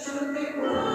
Що ти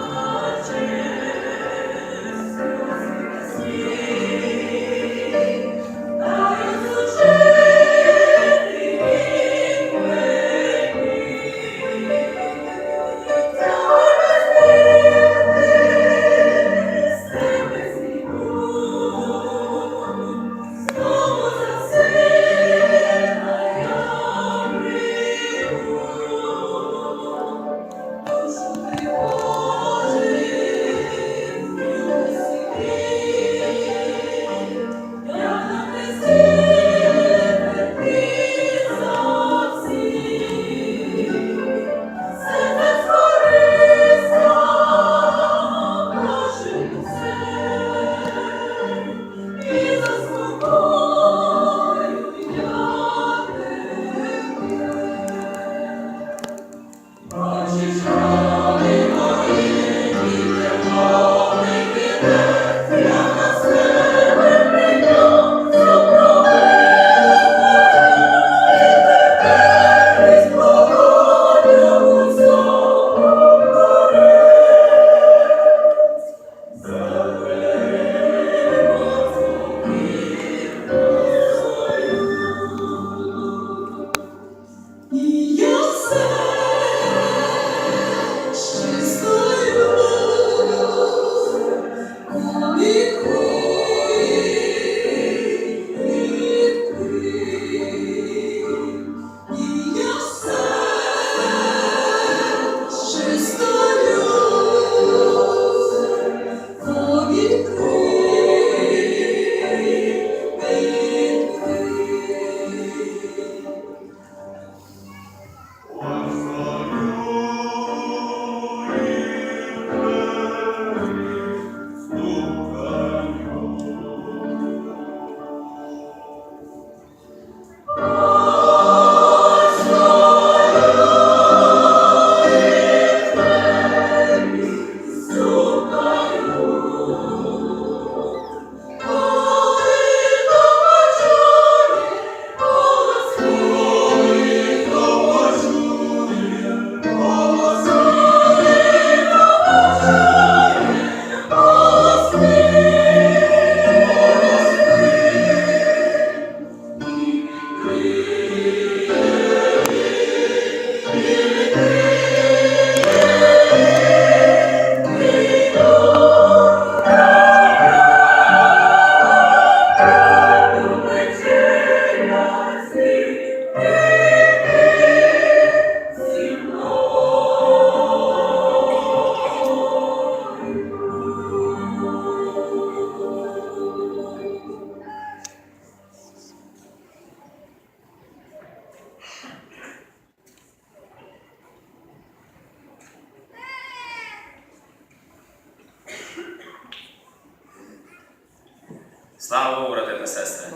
Слава брати та сестри!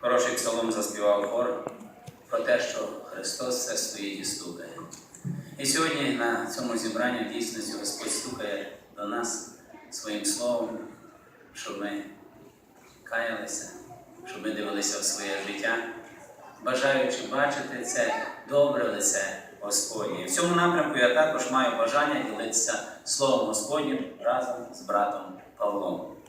Хороший псалом заспівав хор про те, що Христос все стоїть і стукає. І сьогодні на цьому зібранні дійсності Господь стукає до нас своїм словом, щоб ми каялися, щоб ми дивилися в своє життя, бажаючи бачити це добре лице Господнє. В цьому напрямку я також маю бажання ділитися Словом Господнім разом з братом Павлом.